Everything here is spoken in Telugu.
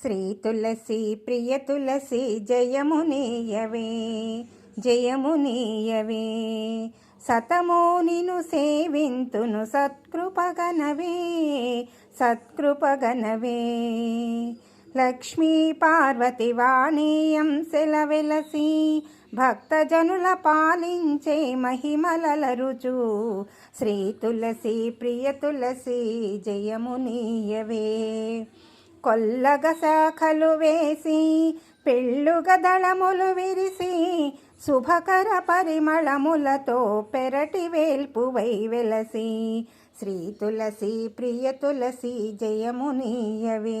శ్రీ తులసి ప్రియ తులసి జయమునీయవే జయమునీయవే సతమో నిను సేవింతును సత్కృపగనవే సత్కృపగనవే లక్ష్మీ పార్వతి వాణీయం సెలవెలసి భక్తజనుల పాలించే మహిమలల రుచు శ్రీ తులసి ప్రియ తులసి జయమునీయవే కొల్లగ శాఖలు వేసి పెళ్ళుగ దళములు విరిసి శుభకర పరిమళములతో పెరటి వేల్పువై వెలసి. శ్రీ తులసి ప్రియ తులసి జయమునీయవే.